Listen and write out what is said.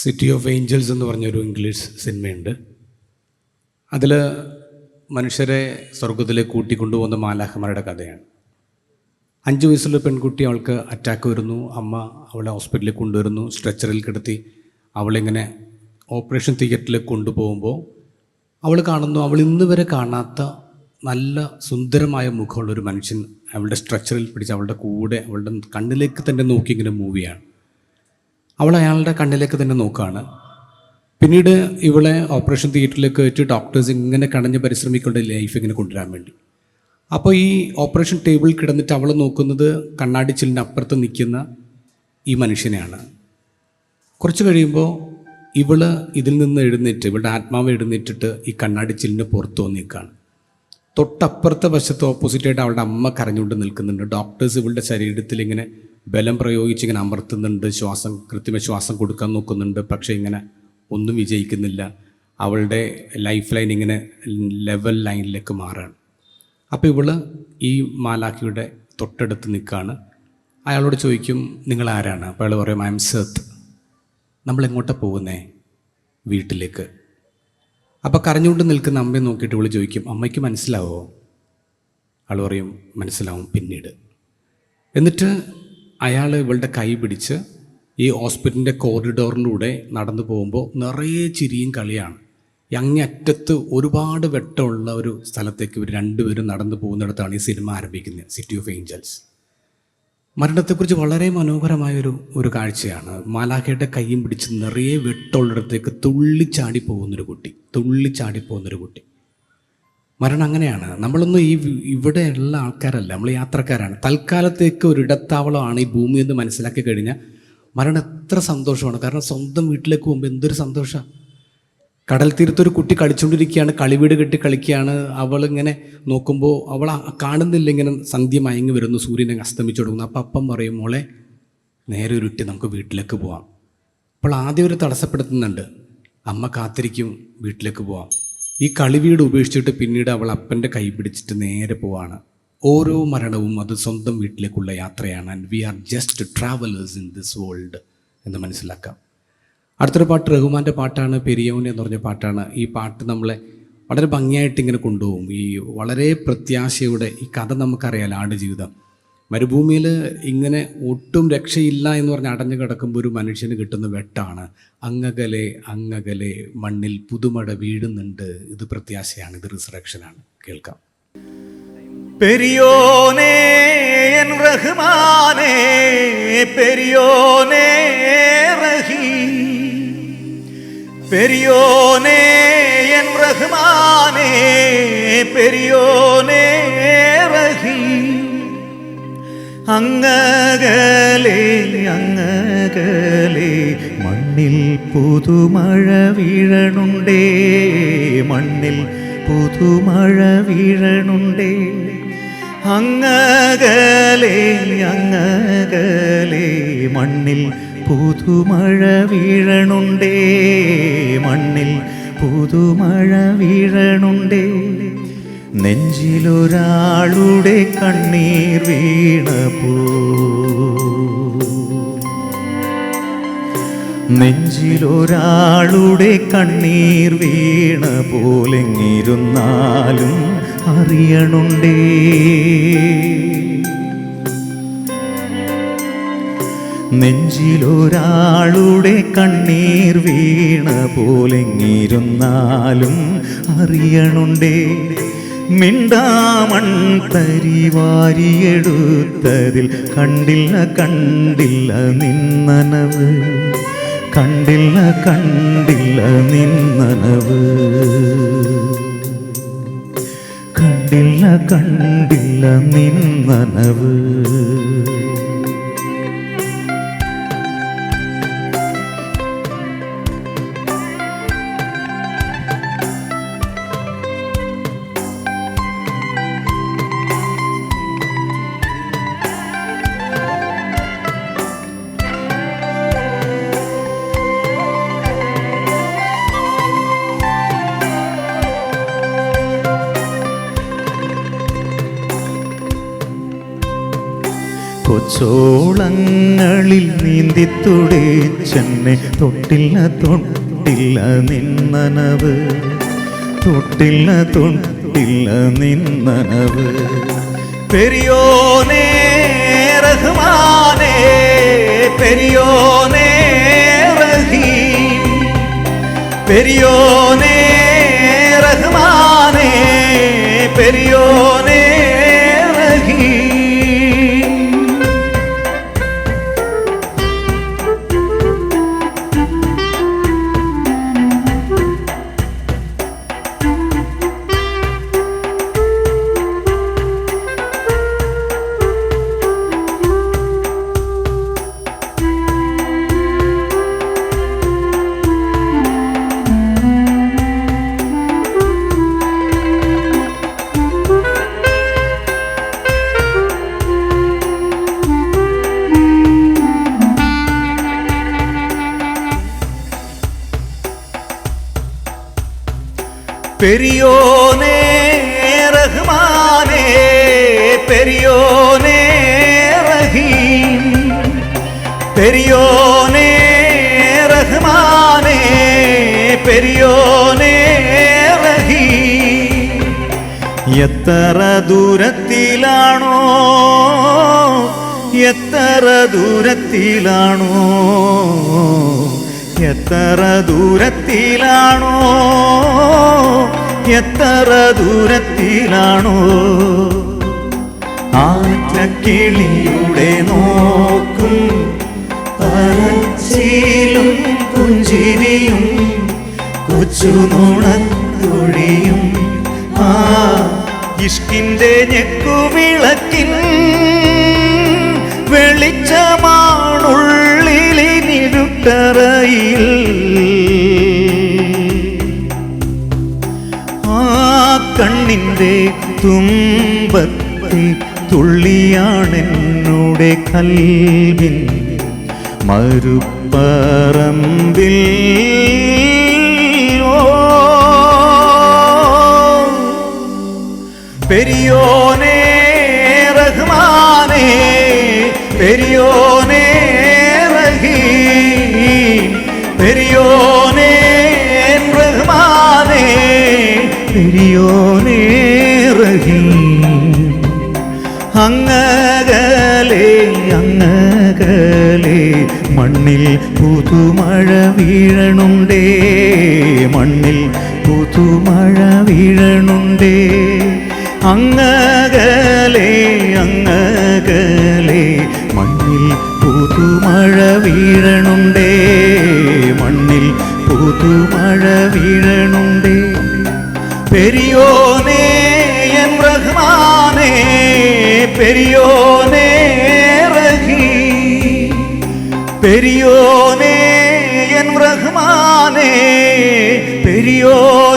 City of Angeles എന്ന് പറഞ്ഞൊരു English സിനിമയുണ്ട് അതിൽ മനുഷ്യരെ സ്വർഗത്തിലേക്ക് കൂട്ടിക്കൊണ്ടുപോകുന്ന മാലാഖമാരുടെ കഥയാണ്. അഞ്ച് വയസ്സുള്ള പെൺകുട്ടി അവൾക്ക് അറ്റാക്ക് വരുന്നു. അമ്മ അവളെ ഹോസ്പിറ്റലിൽ കൊണ്ടുവരുന്നു. സ്ട്രെച്ചറിൽ കിടത്തി അവളിങ്ങനെ ഓപ്പറേഷൻ തിയേറ്ററിലേക്ക് കൊണ്ടുപോകുമ്പോൾ അവൾ കാണുന്നു അവൾ ഇന്ന് വരെ കാണാത്ത നല്ല സുന്ദരമായ മുഖമുള്ള ഒരു മനുഷ്യൻ അവളുടെ സ്ട്രെച്ചറിൽ പിടിച്ച് അവളുടെ കൂടെ അവളുടെ കണ്ണിലേക്ക് തന്നെ നോക്കി ഇങ്ങനെ മൂവിയാണ് അവൾ അയാളുടെ കണ്ണിലേക്ക് തന്നെ നോക്കുകയാണ് പിന്നീട് ഇവളെ ഓപ്പറേഷൻ തിയേറ്ററിലേക്ക് വെച്ച് ഡോക്ടേഴ്സ് ഇങ്ങനെ കടഞ്ഞ് പരിശ്രമിക്കേണ്ട ലൈഫ് ഇങ്ങനെ കൊണ്ടുവരാൻ വേണ്ടി. അപ്പോൾ ഈ ഓപ്പറേഷൻ ടേബിളിൽ കിടന്നിട്ട് അവൾ നോക്കുന്നത് കണ്ണാടി ചില്ലിന്റെ അപ്പുറത്ത് നിൽക്കുന്ന ഈ മനുഷ്യനെയാണ്. കുറച്ച് കഴിയുമ്പോൾ ഇവൾ ഇതിൽ നിന്ന് എഴുന്നേറ്റ് ഇവളുടെ ആത്മാവ് എഴുന്നേറ്റിട്ട് ഈ കണ്ണാടി ചില്ലിന് പുറത്ത് വന്നിരിക്കുകയാണ് തൊട്ടപ്പുറത്തെ വശത്ത് ഓപ്പോസിറ്റായിട്ട് അവളുടെ അമ്മ കരഞ്ഞുകൊണ്ട് നിൽക്കുന്നുണ്ട്. ഡോക്ടേഴ്സ് ഇവളുടെ ശരീരത്തിൽ ഇങ്ങനെ ബലം പ്രയോഗിച്ച് ഇങ്ങനെ അമർത്തുന്നുണ്ട് ശ്വാസം കൃത്രിമ ശ്വാസം കൊടുക്കാൻ നോക്കുന്നുണ്ട് പക്ഷേ ഇങ്ങനെ ഒന്നും വിജയിക്കുന്നില്ല. അവളുടെ ലൈഫ് ലൈൻ ഇങ്ങനെ ലെവൽ ലൈനിലേക്ക് മാറുകയാണ് അപ്പോൾ ഇവൾ ഈ മാലാഖിയുടെ തൊട്ടടുത്ത് നിൽക്കുകയാണ് അയാളോട് ചോദിക്കും നിങ്ങൾ ആരാണ് അപ്പോൾ അയാൾ പറയും ഐ എം സേത്ത് നമ്മൾ എങ്ങോട്ടാണ് പോകുന്നേ? വീട്ടിലേക്ക്. അപ്പോൾ കരഞ്ഞുകൊണ്ട് നിൽക്കുന്ന അമ്മയെ നോക്കിയിട്ട് ഇവൾ ചോദിക്കും അമ്മയ്ക്ക് മനസ്സിലാവോ? ആൾ പറയും മനസ്സിലാവും പിന്നീട്. എന്നിട്ട് അയാൾ ഇവളുടെ കൈ പിടിച്ച് ഈ ഹോസ്പിറ്റലിന്റെ കോറിഡോറിലൂടെ നടന്നു പോകുമ്പോൾ നിറയെ ചിരിയും കളിയാണ്. അങ്ങറ്റത്ത് ഒരുപാട് വെട്ടമുള്ള ഒരു സ്ഥലത്തേക്ക് ഇവർ രണ്ടുപേരും നടന്നു പോകുന്നിടത്താണ് ഈ സിനിമ ആരംഭിക്കുന്നത് സിറ്റി ഓഫ് ഏഞ്ചൽസ് മരണത്തെക്കുറിച്ച് വളരെ മനോഹരമായൊരു ഒരു കാഴ്ചയാണ്. മാലാഖയുടെ കൈയും പിടിച്ച് നിറയെ വെട്ടമുള്ളിടത്തേക്ക് തുള്ളിച്ചാടി പോകുന്നൊരു കുട്ടി തുള്ളിച്ചാടി പോകുന്നൊരു കുട്ടി. മരണം അങ്ങനെയാണ്. നമ്മളൊന്നും ഈ ഇവിടെയുള്ള ആൾക്കാരല്ല. നമ്മൾ യാത്രക്കാരാണ്. തൽക്കാലത്തേക്ക് ഒരു ഇടത്താവളമാണ് ഈ ഭൂമി എന്ന് മനസ്സിലാക്കി കഴിഞ്ഞാൽ മരണം എത്ര സന്തോഷമാണ്. കാരണം സ്വന്തം വീട്ടിലേക്ക് പോകുമ്പോൾ എന്തൊരു സന്തോഷമാണ് കടൽ തീരത്തൊരു കുട്ടി കളിച്ചുകൊണ്ടിരിക്കുകയാണ്. കളിവീട് കെട്ടി കളിക്കുകയാണ്. അവൾ ഇങ്ങനെ നോക്കുമ്പോൾ അവൾ കാണുന്നില്ല ഇങ്ങനെ സന്ധ്യ മയങ്ങി വരുന്നു. സൂര്യനെ അസ്തമിച്ചു കൊടുക്കുന്നു അപ്പം അപ്പം പറയും മോളെ നേരെ ഉരുട്ടി നമുക്ക് വീട്ടിലേക്ക് പോവാം. അപ്പോൾ ആദ്യം ഒരു തടസ്സപ്പെടുത്തുന്നുണ്ട്. അമ്മ കാത്തിരിക്കും വീട്ടിലേക്ക് പോവാം. ഈ കളിവീട് ഉപേക്ഷിച്ചിട്ട് പിന്നീട് അവൾ അപ്പന്റെ കൈ പിടിച്ചിട്ട് നേരെ പോവാണ്. ഓരോ മരണവും അത് സ്വന്തം വീട്ടിലേക്കുള്ള യാത്രയാണ് and we are just travellers in this world എന്ന് മനസ്സിലാക്കാം. അടുത്തൊരു പാട്ട് റഹ്മാന്റെ പാട്ടാണ് പെരിയോൻ എന്ന് പറഞ്ഞ പാട്ടാണ്. ഈ പാട്ട് നമ്മളെ വളരെ ഭംഗിയായിട്ട് ഇങ്ങനെ കൊണ്ടുപോകും. ഈ വളരെ പ്രത്യാശയുടെ ഈ കഥ നമുക്കറിയാലോ ആടുജീവിതം മരുഭൂമിയിൽ ഇങ്ങനെ ഒട്ടും രക്ഷയില്ല എന്ന് പറഞ്ഞ് അടഞ്ഞു കിടക്കുമ്പോൾ ഒരു മനുഷ്യന് കിട്ടുന്ന വെട്ടാണ്. അങ്ങകലെ അങ്ങകലെ മണ്ണിൽ പുതുമട വീഴുന്നുണ്ട്. ഇത് പ്രത്യാശയാണ്. ഇത് റിസറക്ഷനാണ് കേൾക്കാം. പെരിയോനേ റഹ്മാനേ പെരിയോനേ റഹീ. പെരിയോനേ റഹ്മാനേ പെരിയോനേ അങ്ങകലെ അങ്ങകലെ മണ്ണിൽ പുതുമഴ വീഴണുണ്ടേ മണ്ണിൽ പുതുമഴ വീഴണുണ്ടേ. അങ്ങകലെ അങ്ങകലെ മണ്ണിൽ പുതുമഴ വീഴണുണ്ടേ മണ്ണിൽ പുതുമഴ വീഴണുണ്ടേ. നെഞ്ചിലൊരാളുടെ കണ്ണീർ വീണപ്പോ നെഞ്ചിലൊരാളുടെ കണ്ണീർ വീണ പോലെങ്ങിരുന്നാലും അറിയണുണ്ടേ. നെഞ്ചിലൊരാളുടെ കണ്ണീർ വീണ പോലെങ്ങിരുന്നാലും അറിയണുണ്ടേ. മിണ്ടാമൺ തരിവാരിയെടുത്തതിൽ കണ്ടില്ല കണ്ടില്ല നിന്നനവ്. കണ്ടില്ല കണ്ടില്ല നിന്നനവ്. കണ്ടില്ല കണ്ടില്ല നിന്നനവ്. കൊച്ചോളങ്ങളിൽ നീന്തി ചെന്നെ. തൊട്ടില്ല തൊട്ടില്ല നിന്നനവ്. തൊട്ടില്ല തൊട്ടില്ല നിന്നനവ്. പെരിയോനേ റഹ്മാനേ പെരിയോനേ റഹീം. പെരിയോനേ റഹ്മാനേ പെരിയോനേ പെരിയോനേ റഹ്മാനേ പെരിയോനേ റഹീം. പെരിയോനേ റഹ്മാനേ പെരിയോനേ റഹീം. എത്ര ദൂരത്തിലാണോ എത്ര ദൂരത്തിലാണോ എത്ര ദൂരത്തിലാണോ എത്ര ദൂരത്തിലാണോ? ആറ്റക്കിളിയുടെ നോക്കും പറച്ചിലും പുഞ്ചിരിയും കൊച്ചു നുണത്തൊഴിയും. ആ ഇഷ്കിന്റെ ഞെക്കുവിളക്കിൻ വെളിച്ചമാണുള്ളിലിനിരുട്ടറയിൽ കണ്ണിന്റെ തുമ്പത്തെ തുള്ളിയാണെന്നോടെ കൽവിൻ മരുപ്പറമ്പിൽ ഓ പെരിയോനേ റഹ്മാനേ പെരിയോനേ റഹീം പെരിയോനേ പെരിയോനേ റഹീം അങ്ങകലേ അങ്ങകലെ മണ്ണിൽ പുതുമഴ വീഴണുണ്ടേ മണ്ണിൽ പുതുമഴ വീഴണുണ്ടേ. അങ്ങകലേ അങ്ങകലേ മണ്ണിൽ പുതുമഴ വീഴണുണ്ടേ മണ്ണിൽ പുതുമഴ വീഴണുണ്ടേ. പെരിയോനേ എൻ റഹ്മാനേ പെരിയോനേ റഹീം പെരിയോനേ എൻ റഹ്മാനേ പെരിയോനേ